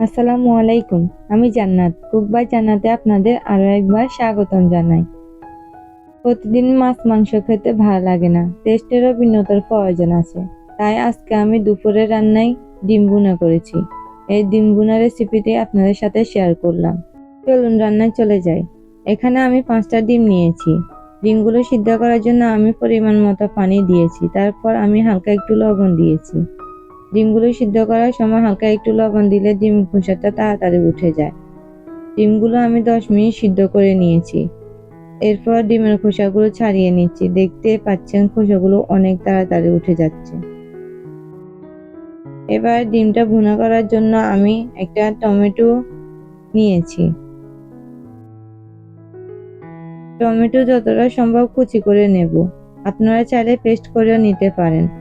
আসসালামু আলাইকুম, আমি জান্নাত। কুকবাই জান্নাতে আপনাদের আরও একবার স্বাগতম জানাই। প্রতিদিন মাছ, মাংস খেতে ভালো লাগে না, টেস্টেরও ভিন্নতার প্রয়োজন আছে। তাই আজকে আমি দুপুরে রান্নায় ডিম ভুনা করেছি। এই ডিম ভুনা রেসিপিটি আপনাদের সাথে শেয়ার করলাম। চলুন রান্নায় চলে যাই। এখানে আমি পাঁচটা ডিম নিয়েছি। ডিমগুলো সিদ্ধ করার জন্য আমি পরিমাণ মতো পানি দিয়েছি। তারপর আমি হালকা একটু লবণ দিয়েছি। ডিমগুলো সিদ্ধ করার সময় হালকা একটু লবণ দিলে ডিম খোসাটা তাড়াতাড়ি উঠে যায়। ডিমগুলো আমি দশ মিনিট সিদ্ধ করে নিয়েছি। এরপর ডিমের খোসাগুলো ছাড়িয়ে নিচ্ছি। দেখতে পাচ্ছেন খোসাগুলো অনেক তাড়াতাড়ি উঠে যাচ্ছে। এবার ডিমটা ভুনা করার জন্য আমি একটা টমেটো নিয়েছি। টমেটো যতটা সম্ভব কুচি করে নেব। আপনারা চাইলে পেস্ট করেও নিতে পারেন।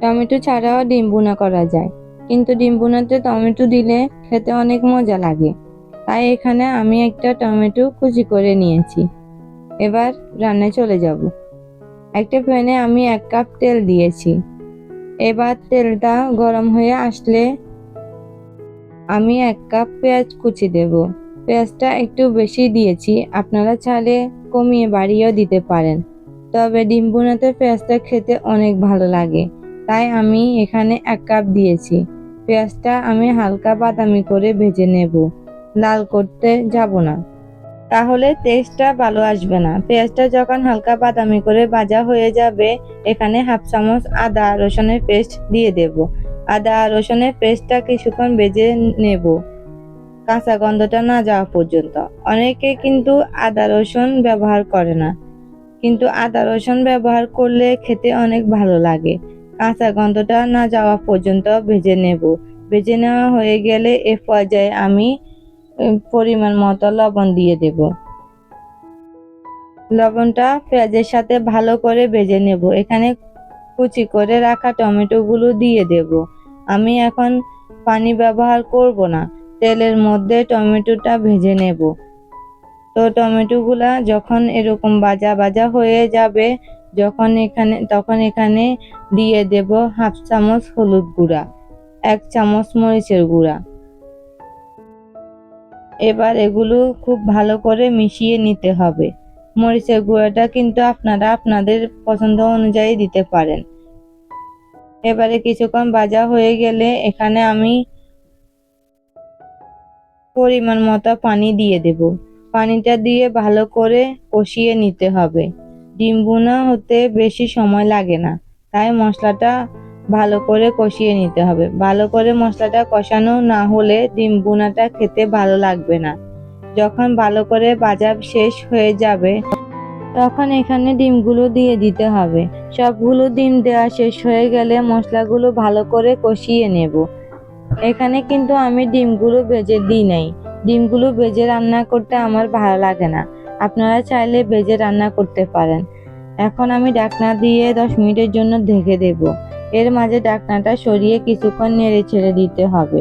টমেটো ছাড়াও ডিম ভুনা করা যায়। কিন্তু ডিম ভুনাতে টমেটো দিলে খেতে অনেক মজা লাগে। তাই এখানে আমি একটা টমেটো কুচি করে নিয়েছি। এবার রান্নায় চলে যাব। একটা প্যানে আমি এক কাপ তেল দিয়েছি। এবার তেলটা গরম হয়ে আসলে আমি এক কাপ পেঁয়াজ কুচি দেব। পেঁয়াজটা একটু বেশি দিয়েছি, আপনারা চাইলে কমিয়ে বাড়িয়েও দিতে পারেন। তবে ডিম ভুনাতে পেঁয়াজটা খেতে অনেক ভালো লাগে। তাই আমি এখানে এক কাপ দিয়েছি। পেঁয়াজটা আমি হালকা বাদামি করে ভেজে নেব। লাল করতে যাব না। তাহলে টেস্টটা ভালো আসবে না। পেঁয়াজটা যখন হালকা বাদামি করে ভাজা হয়ে যাবে, এখানে হাফ চামচ আদা রসুনের পেস্ট দিয়ে দেব। আদা রসুনের পেস্টটা কিছুক্ষণ ভেজে নেব। কাঁচা গন্ধটা না যাওয়া পর্যন্ত। অনেকে কিন্তু আদা রসুন ব্যবহার করে না। কিন্তু আদা রসুন ব্যবহার করলে খেতে অনেক ভালো লাগে। কাঁচা গন্ধটা না যাওয়া পর্যন্ত ভেজে নেব। ভেজে নেওয়া হয়ে গেলে এ পর্যায়ে আমি পরিমাণ মতো লবণ দিয়ে দেব। লবণটা পেঁয়াজের সাথে ভালো করে ভেজে নেব। এখানে কুচি করে রাখা টমেটোগুলো দিয়ে দেব। আমি এখন পানি ব্যবহার করব না। তেলের মধ্যে টমেটোটা ভেজে নেব। তো টমেটোগুলা যখন এরকম বাজা বাজা হয়ে যাবে যখন এখানে, তখন এখানে দিয়ে দেব হাফ চামচ হলুদ গুঁড়া, এক চামচ মরিচের গুঁড়া। এবার এগুলো খুব ভালো করে মিশিয়ে নিতে হবে। মরিচের গুঁড়াটা কিন্তু আপনারা আপনাদের পছন্দ অনুযায়ী দিতে পারেন। এবারে কিছুক্ষণ ভাজা হয়ে গেলে এখানে আমি পরিমাণ মতো পানি দিয়ে দেব। পানিটা দিয়ে ভালো করে কষিয়ে নিতে হবে। ডিম ভুনা হতে বেশি সময় লাগে না। তাই মশলাটা ভালো করে কষিয়ে নিতে হবে। ভালো করে মশলাটা কষানো না হলে ডিম ভুনাটা খেতে ভালো লাগবে না। যখন ভালো করে ভাজা শেষ হয়ে যাবে, তখন এখানে ডিমগুলো দিয়ে দিতে হবে। সবগুলো ডিম দেওয়া শেষ হয়ে গেলে মশলাগুলো ভালো করে কষিয়ে নেব। এখানে কিন্তু আমি ডিমগুলো ভেজে দিই নাই। ডিমগুলো ভেজে রান্না করতে আমার ভালো লাগে না। আপনারা চাইলে ভেজে রান্না করতে পারেন। এখন আমি ডাকনা দিয়ে দশ মিনিটের জন্য ঢেকে দেব। এর মাঝে ডাকনাটা সরিয়ে কিছুক্ষণ নেড়ে ছেড়ে দিতে হবে,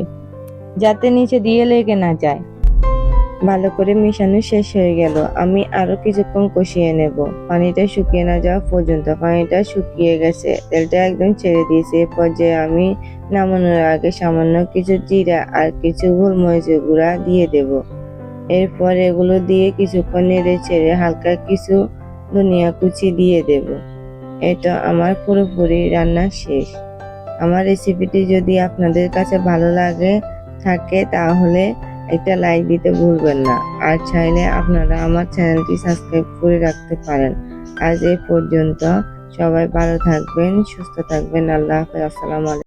যাতে নিচে দিয়ে লেগে না যায়। ভালো করে মিশানো শেষ হয়ে গেল। আমি আরও কিছুক্ষণ কষিয়ে নেব। পানিটা শুকিয়ে না যাওয়া পর্যন্ত। পানিটা শুকিয়ে গেছে। তেলটা একদম ছেড়ে দিয়েছে। এ পর্যায়ে আমি নামানোর আগে সামান্য কিছু জিরা আর কিছু গোলমরিচের গুঁড়া দিয়ে দেব। এরপর এগুলো দিয়ে কিছুক্ষণ নেড়ে ছেড়ে হালকা কিছু ধনিয়া কুচি দিয়ে দেব। এটা আমার পুরোপুরি রান্না শেষ। আমার রেসিপিটি যদি আপনাদের কাছে ভালো লাগে, থাকে তাহলে একটা লাইক দিতে ভুলবেন না। আর চাইলে আপনারা আমার চ্যানেলটি সাবস্ক্রাইব করে রাখতে পারেন। আজ এই পর্যন্ত সবাই ভালো থাকবেন, সুস্থ থাকবেন। আল্লাহ হাফেজ। আসসালামু আলাইকুম।